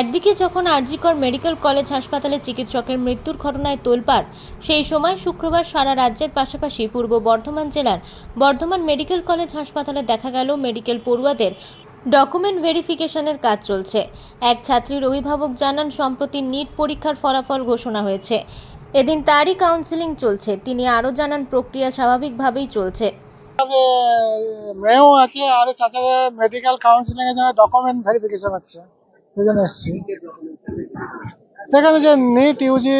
একদিকে যখন RG Kar medical college হাসপাতালে চিকিৎসকের মৃত্যুর ঘটনায় তোলপাড়, সেই সময় শুক্রবার সারা রাজ্যের পাশাপাশি পূর্ব বর্ধমান জেলার বর্ধমান মেডিকেল কলেজ হাসপাতালে দেখা গেল মেডিকেল পড়ুয়াদের ডকুমেন্ট ভেরিফিকেশনের কাজ চলছে। এক ছাত্রীর অভিভাবক জানান, সম্প্রতি নিট পরীক্ষার ফলাফল ঘোষণা হয়েছে। এদিন তারই কাউন্সেলিং চলছে। তিনি আরও জানান, প্রক্রিয়া স্বাভাবিকভাবেই চলছে। মেয়েও আছে, আর চাচাদের মেডিকেল কাউন্সিলিং এর জন্য ডকুমেন্ট ভেরিফিকেশন হচ্ছে। সেই এসেছি। এখানে যে NEET UG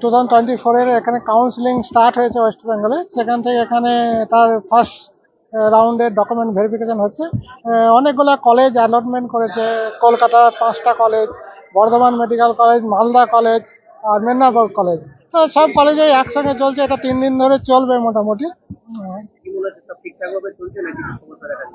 two thousand twenty ফোরের এখানে কাউন্সিলিং স্টার্ট হয়েছে ওয়েস্ট বেঙ্গলে সেখান থেকে এখানে তার ফার্স্ট রাউন্ডের ডকুমেন্ট ভেরিফিকেশন হচ্ছে। অনেকগুলো কলেজ অ্যালটমেন্ট করেছে। কলকাতা পাঁচটা college Bardhaman medical college Malda college আর মেদিনীপুর কলেজ তো সব কলেজে একসঙ্গে চলছে। এটা তিন দিন ধরে চলবে মোটামুটি।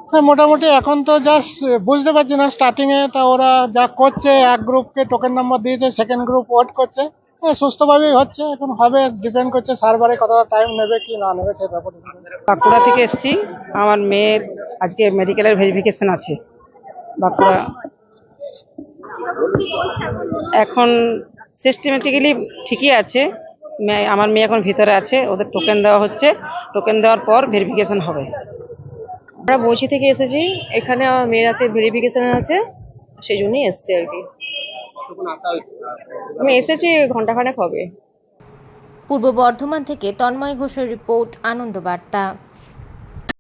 হ্যাঁ মোটামুটি এখন তো জাস্ট বুঝতে পারছি না স্টার্টিং এ তা ওরা যা করছে এক গ্রুপকে টোকেন নাম্বার দিয়েছে সেকেন্ড গ্রুপ ওয়েট করছে। হ্যাঁ, সুস্থভাবেই হচ্ছে এখন হবে ডিপেন্ড করছে সার্ভারে কতটা টাইম নেবে কি না নেবে সেই ব্যাপারে বাঁকুড়া থেকে এসেছি আমার মেয়ের আজকে মেডিকেলের ভেরিফিকেশন আছে বাঁকুড়া। এখন সিস্টেমেটিক্যালি ঠিকই আছে আমার মেয়ে এখন ভিতরে আছে ওদের টোকেন দেওয়া হচ্ছে। টোকেন দেওয়ার পর ভেরিফিকেশন হবে। আমরা বইছি থেকে এসেছি এখানে আমার মেয়ের আছে ভেরিফিকেশন আছে সেই জন্যই এসছে আর কি। আমি এসেছি ঘন্টাখানেক হবে। পূর্ব বর্ধমান থেকে তন্ময় ঘোষের রিপোর্ট আনন্দ বার্তা।